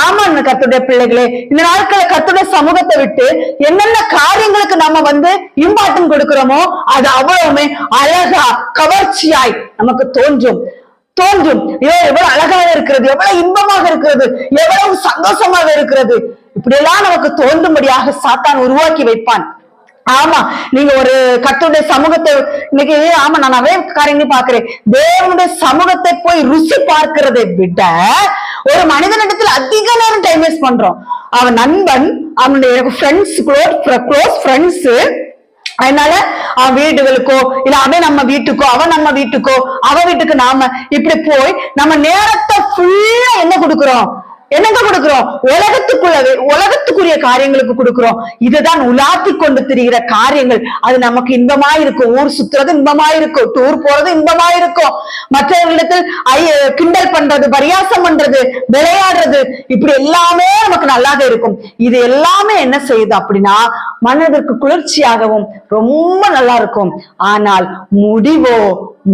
ஆமாங்க கத்துடைய பிள்ளைகளே இந்த நாட்களை கத்துடைய சமூகத்தை விட்டு என்னென்ன காரியங்களுக்கு நம்ம வந்து இம்பார்ட்டன் கொடுக்கிறோமோ அது அவ்வளவுமே அழகா கவர்ச்சியாய் நமக்கு தோன்றும். தோன்றும். ஐயோ எவ்வளவு அழகாக இருக்கிறது எவ்வளவு இன்பமாக இருக்கிறது எவ்வளவு சந்தோஷமாக இருக்கிறது. இப்படியெல்லாம் நமக்கு தோன்றும்படியாக சாத்தான் உருவாக்கி வைப்பான். ஆமா நீங்க ஒரு கத்துடைய சமூகத்தை இன்னைக்கு ஆமா நான் நிறைய காரியங்கள் பாக்குறேன் தேவனுடைய சமூகத்தை போய் ருசி பார்க்கிறதை விட ஒரு மனிதனிடத்தில் அதிக நேரம் டைம் வேஸ்ட் பண்றோம். அவன் நண்பன் அவனுடைய ஃப்ரெண்ட்ஸ் க்ளோஸ் ஃப்ரெண்ட்ஸ் அதனால அவன் வீடுகளுக்கோ இல்ல அவன் நம்ம வீட்டுக்கோ அவன் நம்ம வீட்டுக்கோ அவ வீட்டுக்கு நாம இப்படி போய் நம்ம நேரத்தை ஃபுல்லா என்ன கொடுக்குறோம்? என்னங்க கொடுக்கிறோம்? உலகத்துக்குள்ளவே உலகத்துக்குரிய காரியங்களுக்கு கொடுக்கிறோம். இதுதான் உலாத்தி கொண்டு திரிகிற காரியங்கள். அது நமக்கு இன்பமா இருக்கும் ஊர் சுத்துறது இன்பமா இருக்கும் டூர் போறது இன்பமா இருக்கும் மற்றவர்களிடத்தில் கிண்டல் பண்றது பரியாசம் பண்றது விளையாடுறது இப்படி எல்லாமே நமக்கு நல்லாவே இருக்கும். இது எல்லாமே என்ன செய்யுது அப்படின்னா மனதிற்கு குளிர்ச்சியாகவும் ரொம்ப நல்லா இருக்கும் ஆனால் முடிவோ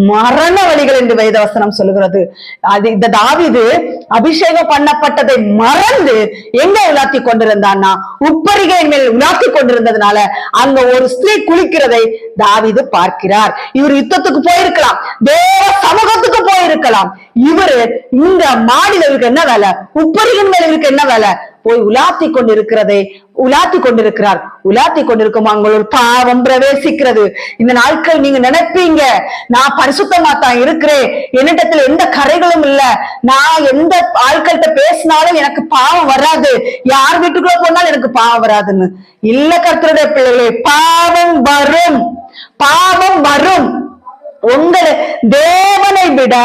மரண வழிகள் என்று வேதவசனம் சொல்லுகிறது. அது இந்த தாவிது அபிஷேகம் பண்ணப்பட்டதை மறந்து எங்க உலாத்தி கொண்டிருந்தான்னா உப்பரிகை மேல் உலாத்தி கொண்டிருந்ததுனால அங்க ஒரு ஸ்திரீ குளிக்கிறதை தாவிது பார்க்கிறார். இவர் யுத்தத்துக்கு போயிருக்கலாம் தேவ சமூகத்துக்கு போயிருக்கலாம். இவரு இந்த மாடியில இவருக்கு என்ன வேலை? உப்பரிகன் மேல இவருக்கு என்ன வேலை? போய் உலாத்தி கொண்டிருக்கிறதை உலாத்தி கொண்டிருக்கிறார். உலாத்தி கொண்டிருக்கும் அங்க ஒரு பாவம் பிரவேசிக்கிறது. இந்த நாட்கள் நீங்க நினைப்பீங்க நான் பரிசுத்தமா தான் இருக்கிறேன் என்னிடத்துல எந்த கரைகளும் இல்ல நான் எந்த ஆட்கள்கிட்ட பேசினாலும் எனக்கு பாவம் வராது யார் வீட்டுக்குள்ள போனாலும் எனக்கு பாவம் வராதுன்னு. இல்ல கர்த்தருடைய பிள்ளைகளே பாவம் வரும் பாவம் வரும். உங்களை தேவனை விட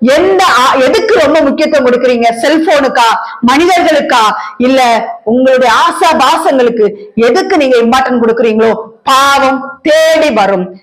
எந்த ஆ- எதுக்கு ரொம்ப முக்கியத்துவம் கொடுக்குறீங்க? செல்போனுக்கா மனிதர்களுக்கா? இல்ல உங்களுடைய ஆசா பாசங்களுக்கு எதுக்கு நீங்க இம்பார்ட்டன்ட் கொடுக்குறீங்களோ? பாவம் தேடி வரும்.